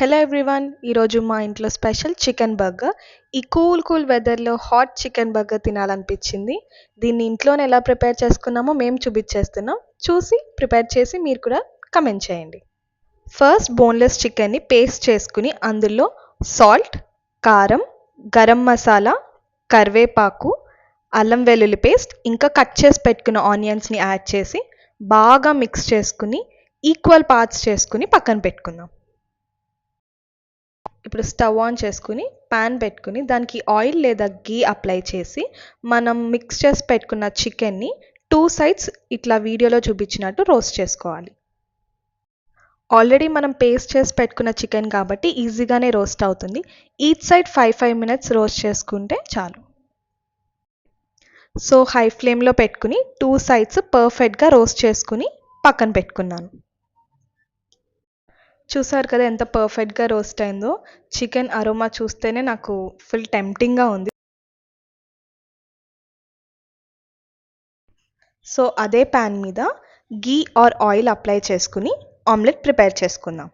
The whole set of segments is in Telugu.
హలో ఎవ్రీవన్ ఈరోజు మా ఇంట్లో స్పెషల్ చికెన్ బర్గర్ ఈ కూల్ కూల్ వెదర్లో హాట్ చికెన్ బర్గర్ తినాలనిపించింది. దీన్ని ఇంట్లోనే ఎలా ప్రిపేర్ చేసుకున్నామో మేము చూపించేస్తున్నాం. చూసి ప్రిపేర్ చేసి మీరు కూడా కమెంట్ చేయండి. ఫస్ట్ బోన్లెస్ చికెన్ని పేస్ట్ చేసుకుని అందులో సాల్ట్ కారం గరం మసాలా కరివేపాకు అల్లం వెల్లుల్లి పేస్ట్ ఇంకా కట్ చేసి పెట్టుకున్న ఆనియన్స్ని యాడ్ చేసి బాగా మిక్స్ చేసుకుని ఈక్వల్ పార్ట్స్ చేసుకుని పక్కన పెట్టుకుందాం. ఇప్పుడు స్టవ్ ఆన్ చేసుకుని ప్యాన్ పెట్టుకుని దానికి ఆయిల్ లేదా గీ అప్లై చేసి మనం మిక్స్ చేసి పెట్టుకున్న చికెన్ని టూ సైడ్స్ ఇట్లా వీడియోలో చూపించినట్టు రోస్ట్ చేసుకోవాలి. ఆల్రెడీ మనం పేస్ట్ చేసి పెట్టుకున్న చికెన్ కాబట్టి ఈజీగానే రోస్ట్ అవుతుంది. Each side five five minutes roast చేసుకుంటే చాలు. సో హై ఫ్లేమ్లో పెట్టుకుని టూ సైడ్స్ పర్ఫెక్ట్గా రోస్ట్ చేసుకుని పక్కన పెట్టుకున్నాను. చూసారు కదా ఎంత పర్ఫెక్ట్గా రోస్ట్ అయిందో? చికెన్ అరోమా చూస్తేనే నాకు ఫుల్ టెంప్టింగ్గా ఉంది. సో అదే ప్యాన్ మీద గీ ఆర్ ఆయిల్ అప్లై చేసుకుని ఆమ్లెట్ ప్రిపేర్ చేసుకుందాం.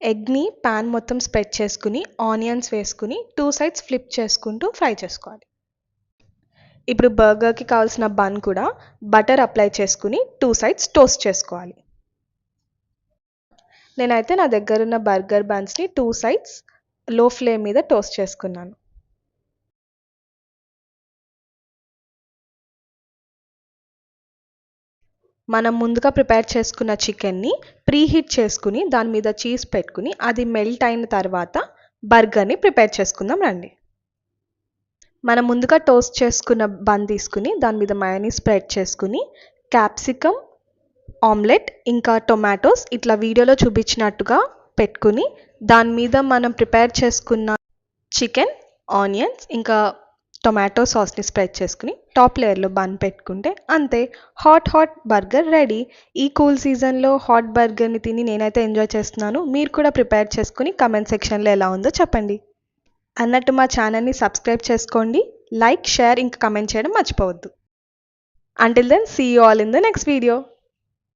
ఎగ్ని ప్యాన్ మొత్తం స్ప్రెడ్ చేసుకుని ఆనియన్స్ వేసుకుని టూ సైడ్స్ ఫ్లిప్ చేసుకుంటూ ఫ్రై చేసుకోవాలి. ఇప్పుడు బర్గర్కి కావాల్సిన బన్ కూడా బటర్ అప్లై చేసుకుని టూ సైడ్స్ టోస్ట్ చేసుకోవాలి. నేనైతే నా దగ్గర ఉన్న బర్గర్ బన్స్ని టూ సైడ్స్లో ఫ్లేమ్ మీద టోస్ట్ చేసుకున్నాను. మనం ముందుగా ప్రిపేర్ చేసుకున్న చికెన్ని ప్రీహీట్ చేసుకుని దాని మీద చీజ్ పెట్టుకుని అది మెల్ట్ అయిన తర్వాత బర్గర్ని ప్రిపేర్ చేసుకుందాం రండి. మనం ముందుగా టోస్ట్ చేసుకున్న బన్ తీసుకుని దాని మీద మయోనీస్ స్ప్రెడ్ చేసుకుని క్యాప్సికమ్ ఆమ్లెట్ ఇంకా టొమాటోస్ ఇట్లా వీడియోలో చూపించినట్టుగా పెట్టుకుని దాని మీద మనం ప్రిపేర్ చేసుకున్న చికెన్ ఆనియన్స్ ఇంకా టొమాటో సాస్ని స్ప్రెడ్ చేసుకుని టాప్ లేయర్లో బన్ పెట్టుకుంటే అంతే. Hot hot burger ready. ఈ కూల్ సీజన్లో హాట్ బర్గర్ని తిని నేనైతే ఎంజాయ్ చేస్తున్నాను. మీరు కూడా ప్రిపేర్ చేసుకుని కమెంట్ సెక్షన్లో ఎలా ఉందో చెప్పండి. అన్నట్టు మా ఛానల్ని సబ్స్క్రైబ్ చేసుకోండి. లైక్ షేర్ ఇంకా కమెంట్ చేయడం మర్చిపోవద్దు. Until then see you all in the next video